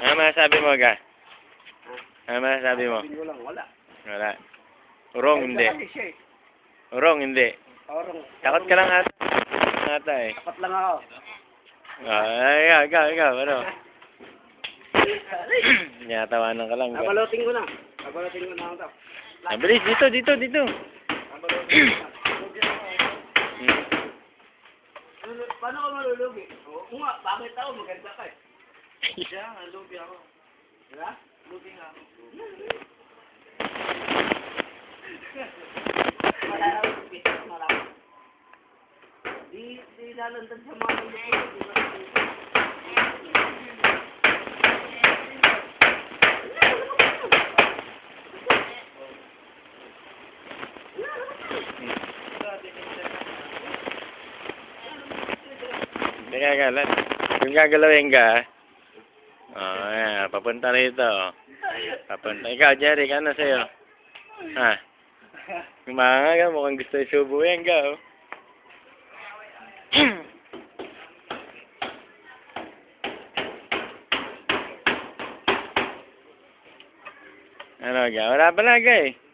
Ano masasabi mo, ga? Ano masasabi mo? Wala. Wala. Urong, hindi. Eh. Urong, hindi. Orong. Takot ka lang ata. Ata eh. Takot lang ako. Ah, ikaw, ikaw, ikaw, ano? Niyatawanan ka lang. Babalutin ko na. Babalutin ko na ako. Ah, bilis, dito, dito, dito. Paano ka malulugi? Oo nga, bakit ako? Maganda ka eh. Siya nga, lugi ako. Diba? Lugi nga ako. Wala na ako, business na lang. Di, di lalantan sa mga lugi. Di ba? Hindi gagalan. Yung gagalawin ka, oh, ayan, papunta rito. Papunta. Ikaw, Jerry, ano sa'yo? Ha? Kumanga ka, mukhang gusto isubo yan ka, oh. ano ga? Wala pala ga eh.